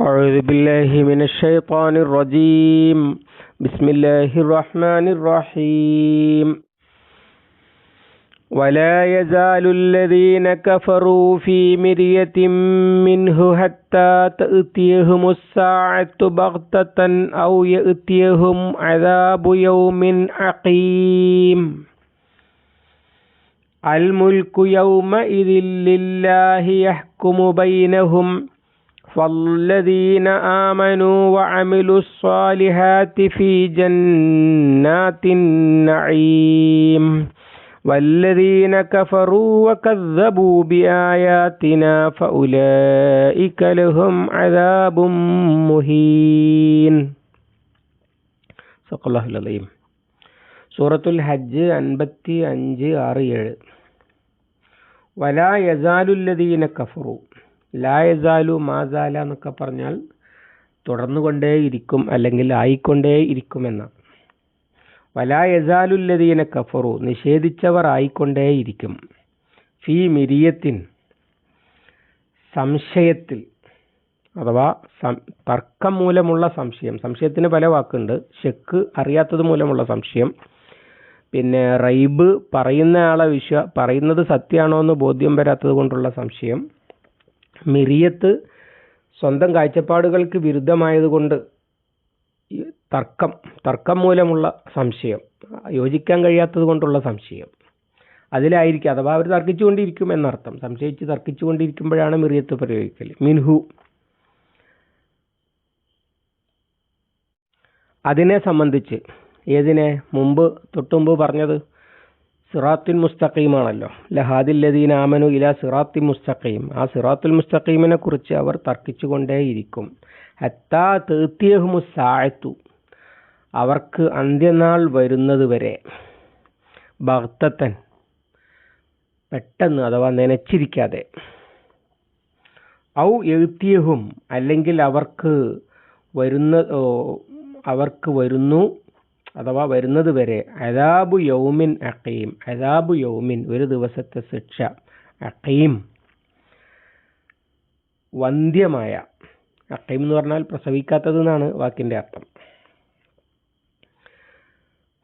أعوذ بالله من الشيطان الرجيم. بسم الله الرحمن الرحيم. ولا يزال الذين كفروا في مرية منه حتى تأتيهم الساعة بغتة أو يأتيهم عذاب يوم عقيم. الملك يومئذ لله يحكم بينهم فالذين آمنوا وعملوا الصالحات في جنات النعيم والذين كفروا وكذبوا بآياتنا فأولئك لهم عذاب مهين صدق الله العظيم സൂറത്തുൽ ഹജ്ജ് അൻപത്തി അഞ്ച് ആറ് ഏഴ് വലാ യസാലുല്ലദീന കഫറു ലാ യസാലു മാസാല എന്നൊക്കെ പറഞ്ഞാൽ തുടർന്നുകൊണ്ടേയിരിക്കും അല്ലെങ്കിൽ ആയിക്കൊണ്ടേ വലാ യസാലുല്ലദീന കഫറു നിഷേധിച്ചവർ ആയിക്കൊണ്ടേയിരിക്കും. ഫി മിരിയത്തിൻ സംശയത്തിൽ അഥവാ തർക്കം മൂലമുള്ള സംശയം. സംശയത്തിന് പല വാക്കുണ്ട്. ഷെക്ക് അറിയാത്തത് മൂലമുള്ള സംശയം. പിന്നെ റൈബ് പറയുന്ന ആളെ വിശ്വ പറയുന്നത് സത്യമാണോ എന്ന് ബോധ്യം വരാത്തത് കൊണ്ടുള്ള സംശയം. മിറിയത്ത് സ്വന്തം കാഴ്ചപ്പാടുകൾക്ക് വിരുദ്ധമായതുകൊണ്ട് തർക്കം തർക്കം മൂലമുള്ള സംശയം യോജിക്കാൻ കഴിയാത്തത് കൊണ്ടുള്ള സംശയം. അതിലായിരിക്കും അഥവാ അവർ തർക്കിച്ചുകൊണ്ടിരിക്കും എന്നർത്ഥം. സംശയിച്ച് തർക്കിച്ചുകൊണ്ടിരിക്കുമ്പോഴാണ് മിറിയത്ത് പ്രയോഗിക്കൽ മിൻഹു. അതിനെ സംബന്ധിച്ച് ഏതിനെ? മുമ്പ് തൊട്ടുമുമ്പ് പറഞ്ഞത് സിറാത്തുൽ മുസ്തഖീമാണല്ലോ. ലഹാദില്ലദീൻ ആമനു ഇല സിറാത്തുൽ മുസ്തഖീം. ആ സിറാത്തുൽ മുസ്തഖീമിനെ കുറിച്ച് അവർ തർക്കിച്ചുകൊണ്ടേയിരിക്കും. ഹത്താ തേത്തിയഹുമു സാഴത്തു അവർക്ക് അന്ത്യനാൾ വരുന്നത് വരെ ഭക്തത്തൻ പെട്ടെന്ന് അഥവാ നനച്ചിരിക്കാതെ ഔ എഴുത്തിയഹും അല്ലെങ്കിൽ അവർക്ക് വരുന്ന അവർക്ക് വരുന്നു അഥവാ വരുന്നത് വരെ അതാബു യൗമിൻ അക്കീം അതാബു യൗമിൻ ഒരു ദിവസത്തെ ശിക്ഷ അക്കീം വന്ധ്യമായ അക്കീം എന്ന് പറഞ്ഞാൽ പ്രസവിക്കാത്തത് എന്നാണ് വാക്കിന്റെ അർത്ഥം.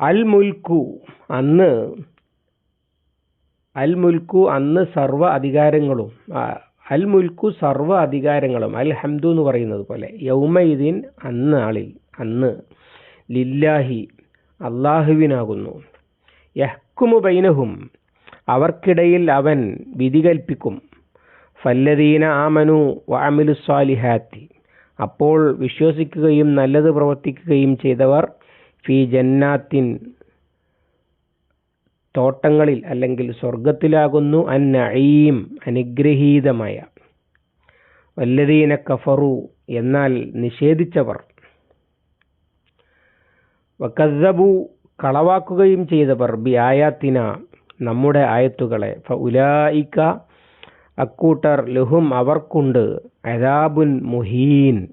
അൽ മുൽക്കു അന്ന് അൽ മുൽക്കു അന്ന് സർവ അധികാരങ്ങളും അൽ മുൽക്കു സർവ അധികാരങ്ങളും അൽ ഹംദു എന്ന് പറയുന്നത് പോലെ യൗമയിദീൻ അന്ന് ആളിൽ അന്ന് ലില്ലാഹി അള്ളാഹുവിനാകുന്നു. യഹ്കുമു ബൈനഹും അവർക്കിടയിൽ അവൻ വിധി കൽപ്പിക്കും ഫല്ലദീന ആമനു വാമിലുസ്വാലിഹാത്തി അപ്പോൾ വിശ്വസിക്കുകയും നല്ലത് പ്രവർത്തിക്കുകയും ചെയ്തവർ ഫി ജന്നാത്തിൻ തോട്ടങ്ങളിൽ അല്ലെങ്കിൽ സ്വർഗത്തിലാകുന്നു അൻ അനുഗ്രഹീതമായ. വല്ലദീന കഫറു എന്നാൽ നിഷേധിച്ചവർ വക്കസബു കളവാക്കുകയും ചെയ്തവർ ബി ആയാത്തിന നമ്മുടെ ആയത്തുകളെ. ഉലായിക്ക അക്കൂട്ടർ ലഹും അവർക്കുണ്ട്. അദാബുൻ മുഹീൻ.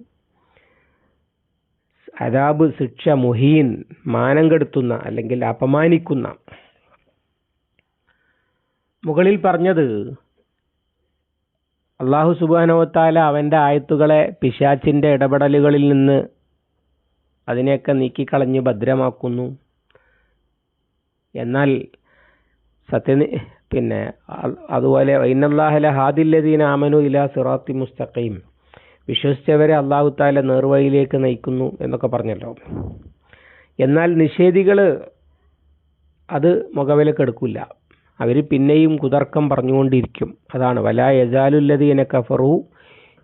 അദാബ് ശിക്ഷ മുഹീൻ മാനം കെടുത്തുന്ന അല്ലെങ്കിൽ അപമാനിക്കുന്ന. മുകളിൽ പറഞ്ഞത് അള്ളാഹു സുബാനോത്താല അവന്റെ ആയത്തുകളെ പിശാച്ചിന്റെ ഇടപെടലുകളിൽ നിന്ന് അതിനെയൊക്കെ നീക്കിക്കളഞ്ഞ് ഭദ്രമാക്കുന്നു. എന്നാൽ സത്യനി പിന്നെ അതുപോലെ വൈനല്ലാഹല ഹാദില്ലദീൻ ആമനു ഇലാ സിറാത്തി മുസ്തഖീം. വിശ്വസിച്ചവരെ അള്ളാഹു താല നേർവഴിയിലേക്ക് നയിക്കുന്നു എന്നൊക്കെ പറഞ്ഞല്ലോ. എന്നാൽ നിഷേധികൾ അത് മുഖവിലക്കെടുക്കില്ല അവർ പിന്നെയും കുതർക്കം പറഞ്ഞുകൊണ്ടിരിക്കും. അതാണ് വലാ യജാലുല്ലദീന കഫറു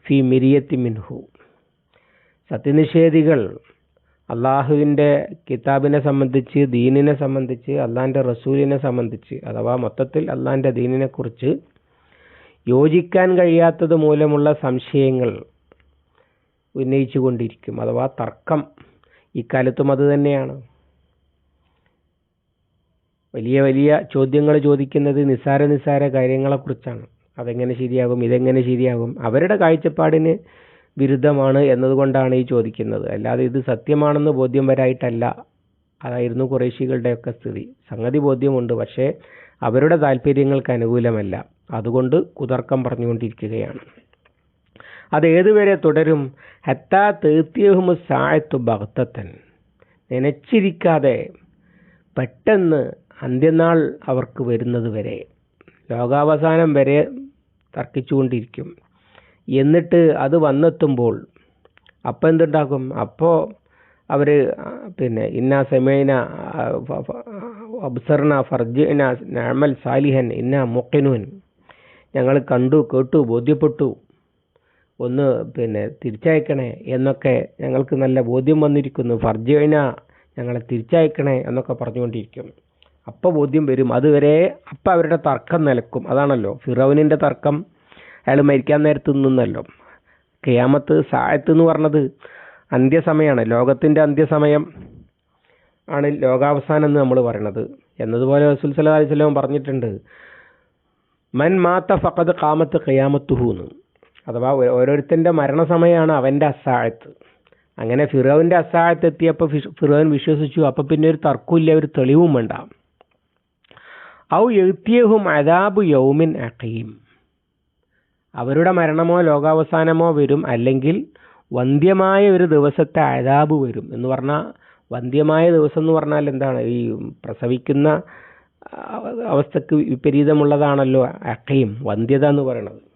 ഫി മിരിയത്തി മിൻഹു. സത്യനിഷേധികൾ അള്ളാഹുവിന്റെ കിതാബിനെ സംബന്ധിച്ച് ദീനിനെ സംബന്ധിച്ച് അള്ളാഹിന്റെ റസൂലിനെ സംബന്ധിച്ച് അഥവാ മൊത്തത്തിൽ അള്ളാഹിന്റെ ദീനിനെ കുറിച്ച് യോജിക്കാൻ കഴിയാത്തത് മൂലമുള്ള സംശയങ്ങൾ ഉന്നയിച്ചു കൊണ്ടിരിക്കും. അഥവാ തർക്കം ഇക്കാലത്തും അത് തന്നെയാണ്. വലിയ വലിയ ചോദ്യങ്ങൾ ചോദിക്കുന്നത് നിസാര നിസാര കാര്യങ്ങളെക്കുറിച്ചാണ്. അതെങ്ങനെ ശരിയാകും? ഇതെങ്ങനെ ശരിയാകും? അവരുടെ കാഴ്ചപ്പാടിന് വിരുദ്ധമാണ് എന്നതുകൊണ്ടാണ് ഈ ചോദിക്കുന്നത്. അല്ലാതെ ഇത് സത്യമാണെന്ന് ബോധ്യം വരായിട്ടല്ല അതായിരുന്നു കുറേശികളുടെയൊക്കെ സ്ഥിതി. സംഗതി ബോധ്യമുണ്ട്. പക്ഷേ അവരുടെ താല്പര്യങ്ങൾക്ക് അനുകൂലമല്ല. അതുകൊണ്ട് കുതർക്കം പറഞ്ഞുകൊണ്ടിരിക്കുകയാണ്. അത് ഏതുവരെ തുടരും? ഹത്താ തീർത്തിയഹുമ സായത്തു ഭക്തത്തൻ നനച്ചിരിക്കാതെ പെട്ടെന്ന് അന്ത്യനാൾ അവർക്ക് വരുന്നത് വരെ. ലോകാവസാനം വരെ തർക്കിച്ചുകൊണ്ടിരിക്കും. എന്നിട്ട് അത് വന്നെത്തുമ്പോൾ അപ്പോൾ എന്തുണ്ടാകും? അപ്പോൾ അവർ പിന്നെ ഇന്ന സെമേന അബ്സർന ഫർജിന നഅമൽ സാലിഹൻ ഇന്ന മുക്കിനുൻ ഞങ്ങൾ കണ്ടു കേട്ടു ബോധ്യപ്പെട്ടു. ഒന്ന് പിന്നെ തിരിച്ചയക്കണേ എന്നൊക്കെ ഞങ്ങൾക്ക് നല്ല ബോധ്യം വന്നിരിക്കുന്നു. ഫർജിന ഞങ്ങളെ തിരിച്ചയക്കണേ എന്നൊക്കെ പറഞ്ഞുകൊണ്ടിരിക്കും അപ്പോൾ ബോധ്യം വരും. അതുവരെ അപ്പം അവരുടെ തർക്കം നിലക്കും. അതാണല്ലോ ഫിറോവിനിന്റെ തർക്കം. അയാൾ മരിക്കാൻ നേരത്ത് നിന്നല്ലോ. കിയാമത്ത് സായത്ത് എന്ന് പറഞ്ഞത് അന്ത്യസമയമാണ് ലോകത്തിന്റെ അന്ത്യസമയം ആണ് ലോകാവസാനം എന്ന് നമ്മൾ പറയണത്. എന്നതുപോലെ റസൂൽ സല്ലല്ലാഹു അലൈഹി വസല്ലം പറഞ്ഞിട്ടുണ്ട്. മൻ മാത്ത ഫഖദ് കാമത്ത് ഖിയാമത്തുഹൂന്ന്. അഥവാ ഓ- ഓരോരുത്തന്റെ മരണസമയമാണ് അവന്റെ അസാഴത്ത് അങ്ങനെ ഫിറോവിന്റെ അസാഴത്ത് എത്തിയപ്പോൾ ഫിറോൻ വിശ്വസിച്ചു. അപ്പോൾ പിന്നെ ഒരു തർക്കമില്ല ഒരു തെളിവും വേണ്ട. ഔ എഴുത്തിയഹും അദാബ് യൗമിൻ അഖീം. അവരുടെ മരണമോ ലോകാവസാനമോ വരും അല്ലെങ്കിൽ വന്ധ്യമായ ഒരു ദിവസത്തെ അഴാബ് വരും എന്ന് പറഞ്ഞാൽ വന്ധ്യമായ ദിവസം എന്ന് പറഞ്ഞാൽ എന്താണ്? ഈ പ്രസവിക്കുന്ന അവ- അവസ്ഥക്ക് വിപരീതമുള്ളതാണല്ലോ അക്കയും വന്ധ്യത എന്ന് പറയുന്നത്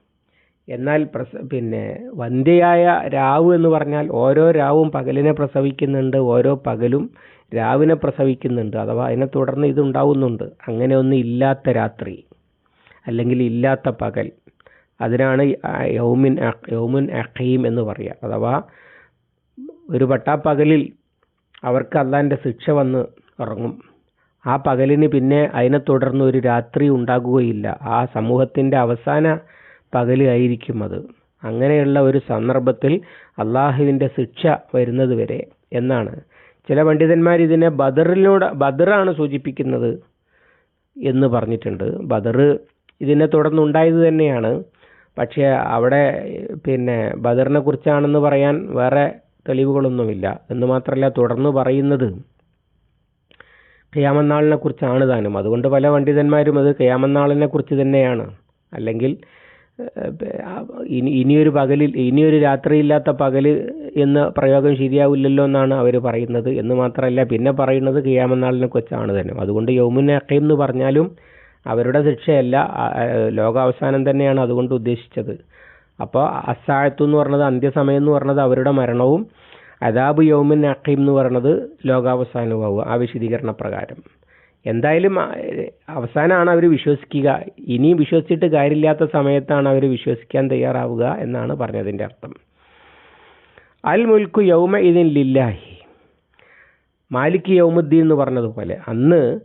എന്നാൽ പ്രസ പിന്നെ വന്ധ്യയായ രാവ് എന്ന് പറഞ്ഞാൽ ഓരോ രാവും പകലിനെ പ്രസവിക്കുന്നുണ്ട് ഓരോ പകലും രാവിനെ പ്രസവിക്കുന്നുണ്ട്. അഥവാ അതിനെ തുടർന്ന് ഇതുണ്ടാവുന്നുണ്ട്. അങ്ങനെ ഒന്നും ഇല്ലാത്ത രാത്രി അല്ലെങ്കിൽ ഇല്ലാത്ത പകൽ. അതിനാണ് യൗമിൻ യൗമുൻ അഖീം എന്ന് പറയുക അഥവാ ഒരു പട്ടാപ്പകലിൽ അവർക്ക് അള്ളാന്റെ ശിക്ഷ വന്ന് ഇറങ്ങും. ആ പകലിന് പിന്നെ അതിനെ തുടർന്ന് ഒരു രാത്രി ഉണ്ടാകുകയില്ല. ആ സമൂഹത്തിന്റെ അവസാന പകലായിരിക്കും അത്. അങ്ങനെയുള്ള ഒരു സന്ദർഭത്തിൽ അള്ളാഹുവിന്റെ ശിക്ഷ വരുന്നത് വരെ എന്നാണ്. ചില പണ്ഡിതന്മാർ ഇതിനെ ബദറിലൂടെ ബദറാണ് സൂചിപ്പിക്കുന്നത് എന്ന് പറഞ്ഞിട്ടുണ്ട്. ബദർ ഇതിനെ തുടർന്നുണ്ടായത് തന്നെയാണ്. പക്ഷേ അവിടെ പിന്നെ ബദറിനെ കുറിച്ചാണെന്ന് പറയാൻ വേറെ തെളിവുകളൊന്നുമില്ല. എന്ന് മാത്രമല്ല തുടർന്ന് പറയുന്നത് ഖിയാമന്നാളിനെ കുറിച്ചാണ് താനും അതുകൊണ്ട് പല പണ്ഡിതന്മാരും അത് ഖിയാമന്നാളിനെ കുറിച്ച് തന്നെയാണ്. അല്ലെങ്കിൽ ഇനി ഇനിയൊരു പകലിൽ ഇനിയൊരു രാത്രിയില്ലാത്ത പകൽ എന്ന പ്രയോഗം ശരിയാവില്ലല്ലോ എന്നാണ് അവർ പറയുന്നത്. എന്ന് മാത്രമല്ല പിന്നെ പറയുന്നത് ഖിയാമന്നാളിനെ കുറിച്ചാണ് തന്നെ അതുകൊണ്ട് യൗമുൻ അഖീം എന്ന് പറഞ്ഞാലും അവരുടെ ശിക്ഷയല്ല ലോകാവസാനം തന്നെയാണ് അതുകൊണ്ട് ഉദ്ദേശിച്ചത്. അപ്പോൾ അസായത്തു എന്ന് പറഞ്ഞത് അന്ത്യസമയം എന്ന് പറഞ്ഞത് അവരുടെ മരണവും അദാബ് യൗമിൻ അഖീം എന്ന് പറഞ്ഞത് ലോകാവസാനവും ആ വിശദീകരണ പ്രകാരം എന്തായാലും അവസാനമാണ് അവർ വിശ്വസിക്കുക. ഇനിയും വിശ്വസിച്ചിട്ട് കാര്യമില്ലാത്ത സമയത്താണ് അവർ വിശ്വസിക്കാൻ തയ്യാറാവുക എന്നാണ് പറഞ്ഞതിന്റെ അർത്ഥം. അൽ മുൽക്കു യൗമ ഇതിൻ ലില്ലാഹി. മാലിക് യൗമുദ്ദീൻ എന്ന് പറഞ്ഞതുപോലെ അന്ന്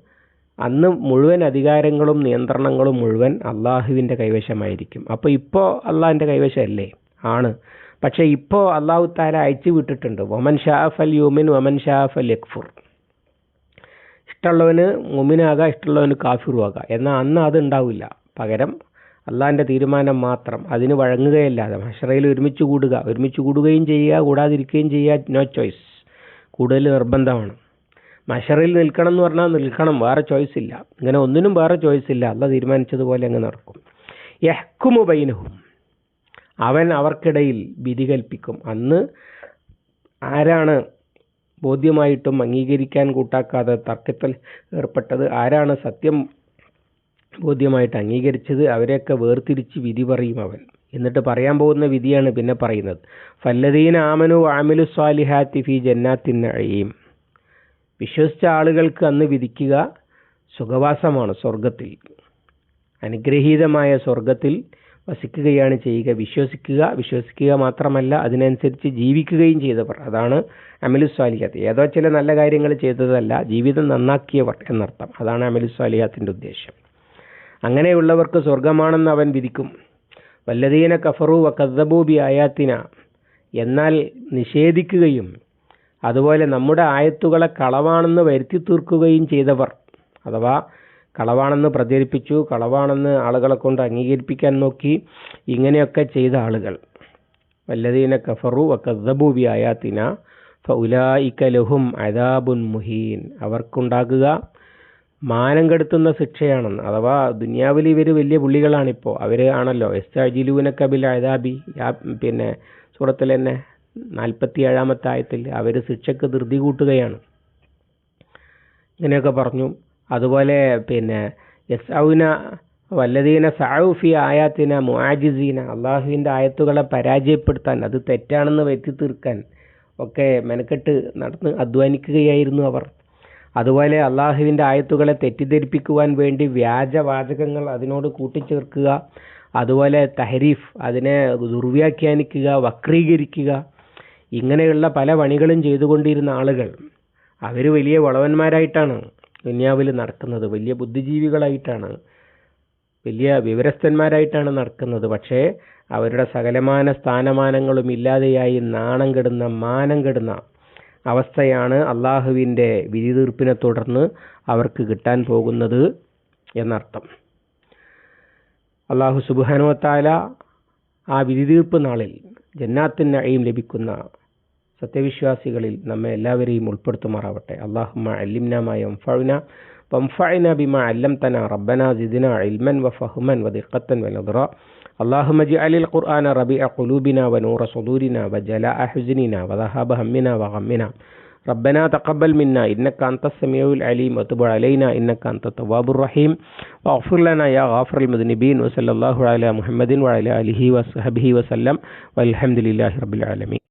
അന്ന് മുഴുവൻ അധികാരങ്ങളും നിയന്ത്രണങ്ങളും മുഴുവൻ അള്ളാഹുവിന്റെ കൈവശമായിരിക്കും. അപ്പോൾ ഇപ്പോൾ അള്ളാഹിന്റെ കൈവശമല്ലേ? ആണ്. പക്ഷേ ഇപ്പോൾ അള്ളാഹു താല അയച്ചു വിട്ടിട്ടുണ്ട്. വമൻ അൽ യുമിൻ വമൻ അൽ യക്ഫുർ. ഇഷ്ടമുള്ളവന് മുമിനാകാം ഇഷ്ടമുള്ളവന് കാഫിറും ആകാം എന്നാൽ അന്ന് അതുണ്ടാവില്ല പകരം അള്ളാഹിന്റെ തീരുമാനം മാത്രം. അതിന് വഴങ്ങുകയല്ലാതെ മഷറയിൽ ഒരുമിച്ച് കൂടുക. ഒരുമിച്ച് കൂടുകയും ചെയ്യുക കൂടാതിരിക്കുകയും ചെയ്യുക നോ ചോയ്സ് കൂടുതൽ നിർബന്ധമാണ്. മഷറിൽ നിൽക്കണം എന്ന് പറഞ്ഞാൽ നിൽക്കണം വേറെ ചോയ്സ് ഇല്ല. ഇങ്ങനെ ഒന്നിനും വേറെ ചോയ്സ് ഇല്ല. അല്ല തീരുമാനിച്ചതുപോലെ അങ്ങ് നടക്കും. യഹ്കുമു ബൈനഹും. അവൻ അവർക്കിടയിൽ വിധി കൽപ്പിക്കും. അന്ന് ആരാണ് ബോധ്യമായിട്ടും അംഗീകരിക്കാൻ കൂട്ടാക്കാതെ തർക്കത്തിൽ ഏർപ്പെട്ടത്? ആരാണ് സത്യം ബോധ്യമായിട്ട് അംഗീകരിച്ചത്? അവരെയൊക്കെ വേർതിരിച്ച് വിധി പറയും അവൻ. എന്നിട്ട് പറയാൻ പോകുന്ന വിധിയാണ് പിന്നെ പറയുന്നത്. ഫല്ലദീൻ ആമനു ആമിലു സ്വാലിഹാത്തി ഫി ജന്നാത്തിൻ നഈം. വിശ്വസിച്ച ആളുകൾക്ക് അന്ന് വിധിക്കുക സുഖവാസമാണ് സ്വർഗത്തിൽ അനുഗ്രഹീതമായ സ്വർഗത്തിൽ വസിക്കുകയാണ് ചെയ്യുക. വിശ്വസിക്കുക വിശ്വസിക്കുക മാത്രമല്ല അതിനനുസരിച്ച് ജീവിക്കുകയും ചെയ്തവർ. അതാണ് അമലുസ്വാലിഹാത്ത്. ഏതോ ചില നല്ല കാര്യങ്ങൾ ചെയ്തതല്ല ജീവിതം നന്നാക്കിയവർ എന്നർത്ഥം. അതാണ് അമലുസ്വാലിഹാത്തിന്റെ ഉദ്ദേശം. അങ്ങനെയുള്ളവർക്ക് സ്വർഗമാണെന്ന് അവൻ വിധിക്കും. വല്ലതീന കഫറു വ കദ്ദബൂബി ആയാത്തിന. എന്നാൽ നിഷേധിക്കുകയും അതുപോലെ നമ്മുടെ ആയത്തുകളെ കളവാണെന്ന് വരുത്തി തീർക്കുകയും ചെയ്തവർ അഥവാ കളവാണെന്ന് പ്രചരിപ്പിച്ചു കളവാണെന്ന് ആളുകളെ കൊണ്ട് അംഗീകരിപ്പിക്കാൻ നോക്കി ഇങ്ങനെയൊക്കെ ചെയ്ത ആളുകൾ. വല്ലതീന കഫറു വ കദ്ദബൂബി ആയാത്തിന ഫൗലായിക ലഹും അദാബുൻ മുഹീൻ. അവർക്കുണ്ടാകുക മാനം കെടുത്തുന്ന ശിക്ഷയാണെന്ന് അഥവാ ദുനിയാവിൽ ഇവർ വലിയ പുള്ളികളാണിപ്പോൾ അവർ ആണല്ലോ കബിൽ അദാബി പിന്നെ സൂറത്തിൽ തന്നെ നാൽപ്പത്തി ഏഴാമത്തെ ആയത്തിൽ അവർ ശിക്ഷക്ക് ധൃതി കൂട്ടുകയാണ്. ഇങ്ങനെയൊക്കെ പറഞ്ഞു. അതുപോലെ പിന്നെ യസൗന വല്ലതീന സൗഫി ആയാത്തിന മുആജിസീന അള്ളാഹുവിന്റെ ആയത്തുകളെ പരാജയപ്പെടുത്താൻ അത് തെറ്റാണെന്ന് വരുത്തി തീർക്കാൻ ഒക്കെ മെനക്കെട്ട് നടന്ന് അധ്വാനിക്കുകയായിരുന്നു അവർ. അതുപോലെ അള്ളാഹുവിന്റെ ആയത്തുകളെ തെറ്റിദ്ധരിപ്പിക്കുവാൻ വേണ്ടി വ്യാജവാചകങ്ങൾ അതിനോട് കൂട്ടിച്ചേർക്കുക. അതുപോലെ തഹരീഫ് അതിനെ ദുർവ്യാഖ്യാനിക്കുക വക്രീകരിക്കുക. ഇങ്ങനെയുള്ള പല പണികളും ചെയ്തുകൊണ്ടിരുന്ന ആളുകൾ അവർ വലിയ വളവന്മാരായിട്ടാണ് ദുനിയാവിൽ നടക്കുന്നത്. വലിയ ബുദ്ധിജീവികളായിട്ടാണ് വലിയ വിവരസ്ഥന്മാരായിട്ടാണ് നടക്കുന്നത്. പക്ഷേ അവരുടെ സകലമാന സ്ഥാനമാനങ്ങളും ഇല്ലാതെയായി നാണം കെടുന്ന മാനം കെടുന്ന അവസ്ഥയാണ് അള്ളാഹുവിന്റെ വിധി തീർപ്പിനെ തുടർന്ന് അവർക്ക് കിട്ടാൻ പോകുന്നത് എന്നർത്ഥം. അള്ളാഹു സുബാനുവത്താല ആ വിധി തീർപ്പ് നാളിൽ ജന്നാത്തിൻ നഴയും ലഭിക്കുന്ന സത്യവിശ്വാസികളിൽ നമ്മെ എല്ലാവരെയും ഉൾപ്പെടുത്തുമാറാവട്ടെ അള്ളാഹുമ്മ അല്ലിംനാമായ വംഫഅന വംഫഅന ബിമ അല്ലംതന റബ്ബന സിദ്ന ഇൽമൻ വഫഹ്മൻ വദിഖത്തൻ വനദ്റ اللهم اجعل القرآن ربيع قلوبنا ونور صدورنا وجلاء حزننا وذهاب همنا وغمنا റബ്ബന തഖബൽ മിന്ന ഇന്നക്ക അന്ത അലീം വതുബ് അലൈന ഇന്നക്ക അന്ത റഹീം. വഗ്ഫിർ ലന യാ ഗാഫിറൽ മുദ്നിബീൻ വസല്ലല്ലാഹു അലാ മുഹമ്മദിൻ വഅലാ അലിഹി വസ്ഹബിഹി വസല്ലം വൽഹംദുലില്ലാഹി റബ്ബിൽ ആലമീൻ.